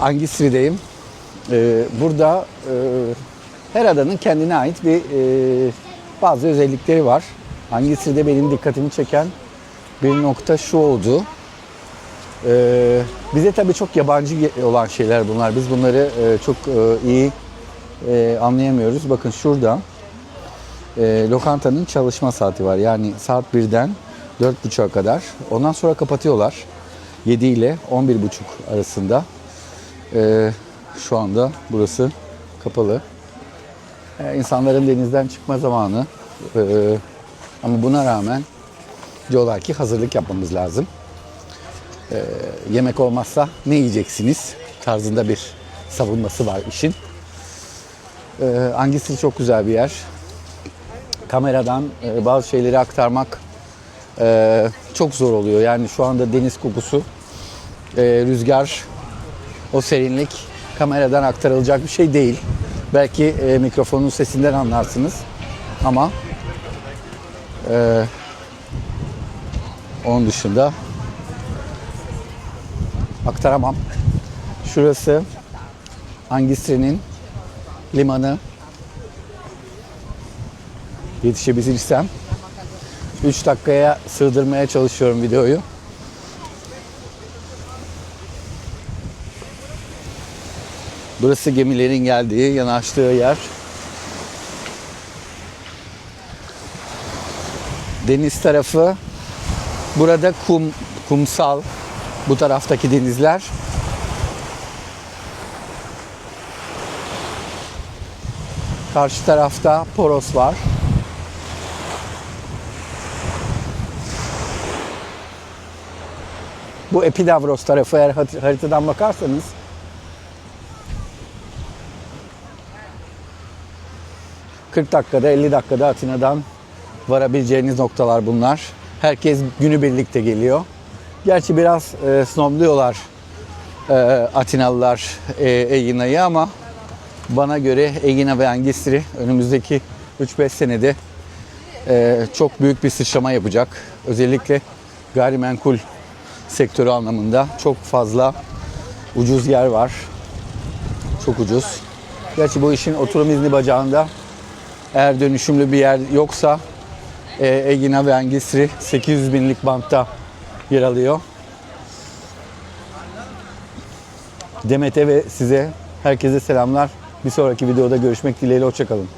Angisri'deyim. Ee, burada e, her adanın kendine ait bir e, bazı özellikleri var. Angisri'de benim dikkatimi çeken bir nokta şu oldu. Ee, bize tabii çok yabancı olan şeyler bunlar. Biz bunları e, çok e, iyi e, anlayamıyoruz. Bakın şurada e, lokantanın çalışma saati var. Yani saat 1'den 4.30'a kadar. Ondan sonra kapatıyorlar. 7 ile 11.30 arasında. Ee, şu anda burası kapalı. Ee, insanların denizden çıkma zamanı. Ee, ama buna rağmen diyorlar ki hazırlık yapmamız lazım. Ee, yemek olmazsa ne yiyeceksiniz tarzında bir savunması var işin. Ee, Angisri çok güzel bir yer. Kameradan e, bazı şeyleri aktarmak e, çok zor oluyor. Yani şu anda deniz kokusu, e, rüzgar, o serinlik kameradan aktarılacak bir şey değil. Belki e, mikrofonun sesinden anlarsınız ama e, onun dışında aktaramam. Şurası Angisri'nin limanı. Yetişebilirsem 3 dakikaya sığdırmaya çalışıyorum videoyu. Burası gemilerin geldiği, yanaştığı yer. Deniz tarafı burada kum, kumsal. Bu taraftaki denizler. Karşı tarafta Poros var. Bu Epidavros tarafı eğer haritadan bakarsanız ...40 dakikada 50 dakikada Atina'dan varabileceğiniz noktalar bunlar. Herkes günü birlikte geliyor. Gerçi biraz e, snobluyorlar e, Atinalılar e, Egina'yı ama bana göre Egina ve Angisri önümüzdeki 3-5 senede e, çok büyük bir sıçrama yapacak. Özellikle gayrimenkul sektörü anlamında çok fazla ucuz yer var. Çok ucuz. Gerçi bu işin oturum izni bacağında eğer dönüşümlü bir yer yoksa e, Egina ve Angisri 800 binlik bantta yer alıyor. Demet'e ve size herkese selamlar. Bir sonraki videoda görüşmek dileğiyle. Hoşçakalın.